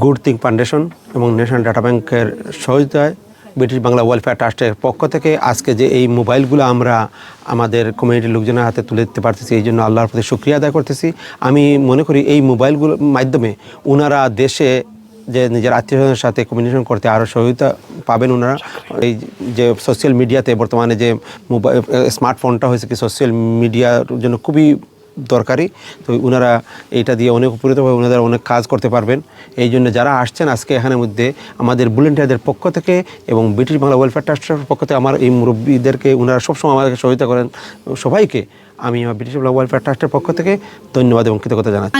Good thing foundation এবং national data ব্যাংকের সহযোগিতায় ব্রিটিশ বাংলা ওয়েলফেয়ার ট্রাস্টের পক্ষ থেকে আজকে যে এই মোবাইলগুলো আমরা আমাদের কমিউনিটির লোকজনের হাতে তুলে দিতে পারতেছি এই জন্য আল্লাহর প্রতি শুক্রিয়া আদায় করতেছি। আমি মনে করি এই মোবাইলগুলোর মাধ্যমে ওনারা দেশে যে নিজের আত্মীয়স্বজনের সাথে কমিউনিকেশন করতে আরও সহযোগিতা পাবেন ওনারা এই যে সোশ্যাল মিডিয়াতে বর্তমানে যে মোবাইল স্মার্টফোনটা হয়েছে কি সোশ্যাল মিডিয়ার জন্য খুবই দরকারি। তো ওনারা এটা দিয়ে অনেক উপনীতভাবে ওনারা অনেক কাজ করতে পারবেন। এই জন্য যারা আসছেন আজকে এখানে মধ্যে, আমাদের ভলেন্টিয়ারদের পক্ষ থেকে এবং ব্রিটিশ বাংলা ওয়েলফেয়ার ট্রাস্টের পক্ষ থেকে আমার এই মুরব্বীদেরকে ওনারা সবসময় আমাদেরকে সহযোগিতা করেন। সবাইকে আমি আমার ব্রিটিশ বাংলা ওয়েলফেয়ার ট্রাস্টের পক্ষ থেকে ধন্যবাদ এবং কৃতজ্ঞতা জানাচ্ছি।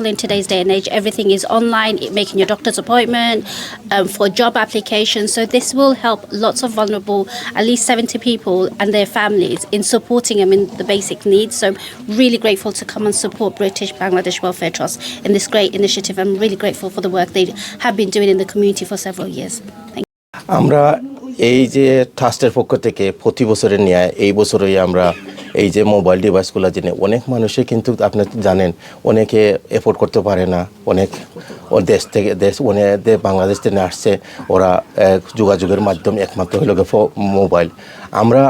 in today's day and age. Everything is online, making your doctor's appointment um, for job applications. So this will help lots of vulnerable, at least 70 people and their families in supporting them in the basic needs. So I'm really grateful to come and support British Bangladesh Welfare Trust in this great initiative. I'm really grateful for the work they have been doing in the community for several years. Thank আমরা এই যে ট্রাস্টের পক্ষ থেকে প্রতি বছরের ন্যায় এই বছরই আমরা এই যে মোবাইল ডিভাইসগুলো জেনে অনেক মানুষই কিন্তু আপনি জানেন, অনেকে এফোর্ড করতে পারে না। অনেক দেশ থেকে, দেশ, অনেক বাংলাদেশ থেকে আসছে, ওরা যোগাযোগের মাধ্যম একমাত্র হলো মোবাইল আমরা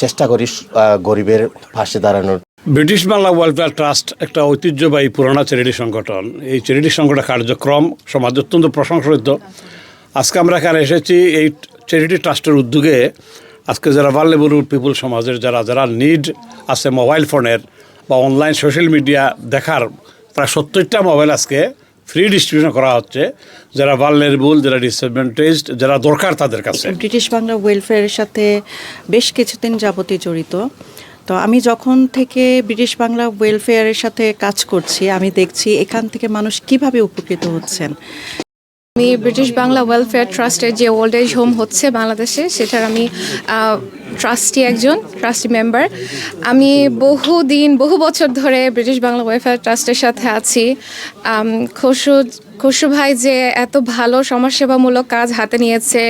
চেষ্টা করি গরিবের পাশে দাঁড়ানোর। ব্রিটিশ বাংলা ওয়েলফেয়ার ট্রাস্ট একটা ঐতিহ্যবাহী পুরানা চ্যারিটি সংগঠন। এই চ্যারিটি সংগঠনের কার্যক্রম সমাজ অত্যন্ত প্রশংসিত। আজকে আমরা এখানে এসেছি, এই চ্যারিটি ট্রাস্টের উদ্যোগে আজকে যারা ভাল্লেবল পিপুল সমাজের যারা যারা নিড আছে মোবাইল ফোনের বা অনলাইন সোশ্যাল মিডিয়া দেখার, প্রায় সত্তরটা মোবাইল আজকে ফ্রি ডিস্ট্রিবিউশন করা হচ্ছে, যারা ভাল্লেবল যারা ডিসঅ্যাডভান্টেজড যারা দরকার তাদের কাছে। ব্রিটিশ বাংলা ওয়েলফেয়ারের সাথে বেশ কিছুদিন যাবতীয় জড়িত। তো আমি যখন থেকে ব্রিটিশ বাংলা ওয়েলফেয়ারের সাথে কাজ করছি, আমি দেখছি এখান থেকে মানুষ কীভাবে উপকৃত হচ্ছেন। আমি ব্রিটিশ বাংলা ওয়েলফেয়ার ট্রাস্টের যে ওল্ড এজ হোম হচ্ছে বাংলাদেশে, সেটার আমি ট্রাস্টি একজন ট্রাস্টি মেম্বার আমি বহু দিন বহু বছর ধরে ব্রিটিশ বাংলা ওয়েলফেয়ার ট্রাস্টের সাথে আছি। খসু খসরু ভাই যে এত ভালো সমাজসেবামূলক কাজ হাতে নিয়েছে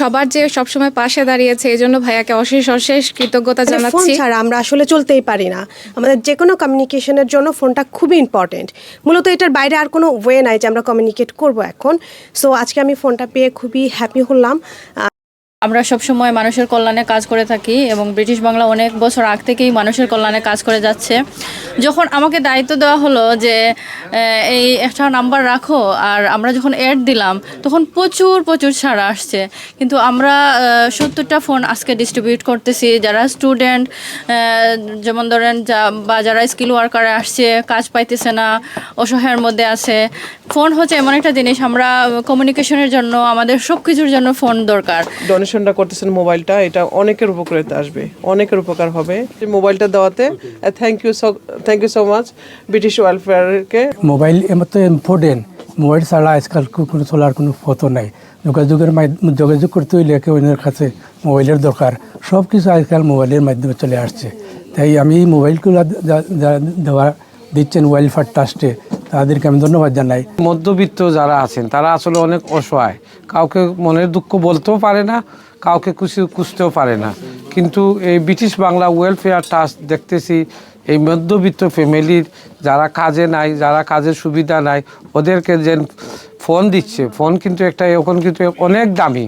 সবার যে সবসময় পাশে দাঁড়িয়েছে এই জন্য ভাইয়াকে অশেষ অশেষ কৃতজ্ঞতা মানে জানাচ্ছি। ছাড়া আমরা আসলে চলতেই পারি না। আমাদের যে কোনো কমিউনিকেশনের জন্য ফোনটা খুবই ইম্পর্টেন্ট মূলত এটার বাইরে আর কোনো ওয়ে নাই যে আমরা কমিউনিকেট করব এখন। সো আজকে আমি ফোনটা পেয়ে খুবই হ্যাপি হলাম। আমরা সবসময় মানুষের কল্যাণে কাজ করে থাকি এবং ব্রিটিশ বাংলা অনেক বছর আগ থেকেই মানুষের কল্যাণে কাজ করে যাচ্ছে। যখন আমাকে দায়িত্ব দেওয়া হলো যে এই একটা নাম্বার রাখো, আর আমরা যখন অ্যাড দিলাম, তখন প্রচুর প্রচুর ছাড় আসছে। কিন্তু আমরা সত্তরটা ফোন আজকে ডিস্ট্রিবিউট করতেছি। যারা স্টুডেন্ট যেমন ধরেন যা- বা যারা স্কিল ওয়ার্কারে আসছে, কাজ পাইতেছে না, অসহায়ের মধ্যে আছে ফোন হচ্ছে এমন একটা জিনিস। আমরা কমিউনিকেশনের জন্য, আমাদের সব কিছুর জন্য ফোন দরকার। ডোনেশনটা করতেছেন মোবাইলটা, এটা অনেকের উপকারিতা আসবে, অনেকের উপকার হবে। মোবাইলটা দেওয়াতে thank you so thank you so much British ওয়েলফেয়ারকে mobile এমতো ইম্পর্টেন্ট মোবাইল ছাড়া আজকাল কোনো চলার কোনো পথ নাই। যোগাযোগের যোগাযোগ করতে হইলে কেউ অন্যের কাছে মোবাইলের দরকার। সব কিছু আজকাল মোবাইলের মাধ্যমে চলে আসছে। তাই আমি মোবাইলগুলো দেওয়া, দিচ্ছেন ওয়েলফেয়ার ট্রাস্টে তাদেরকে আমি ধন্যবাদ জানাই। মধ্যবিত্ত যারা আছেন, তারা আসলে অনেক অসহায়। কাউকে মনের দুঃখ বলতেও পারে না, কাউকে খুশি খুঁজতেও পারে না। কিন্তু এই ব্রিটিশ বাংলা ওয়েলফেয়ার ট্রাস্ট দেখতেছি, এই মধ্যবিত্ত ফ্যামিলির যারা কাজে নাই, যারা কাজের সুবিধা নাই, ওদেরকে যে ফোন দিচ্ছে। ফোন কিন্তু একটা, এখন কিন্তু অনেক দামি।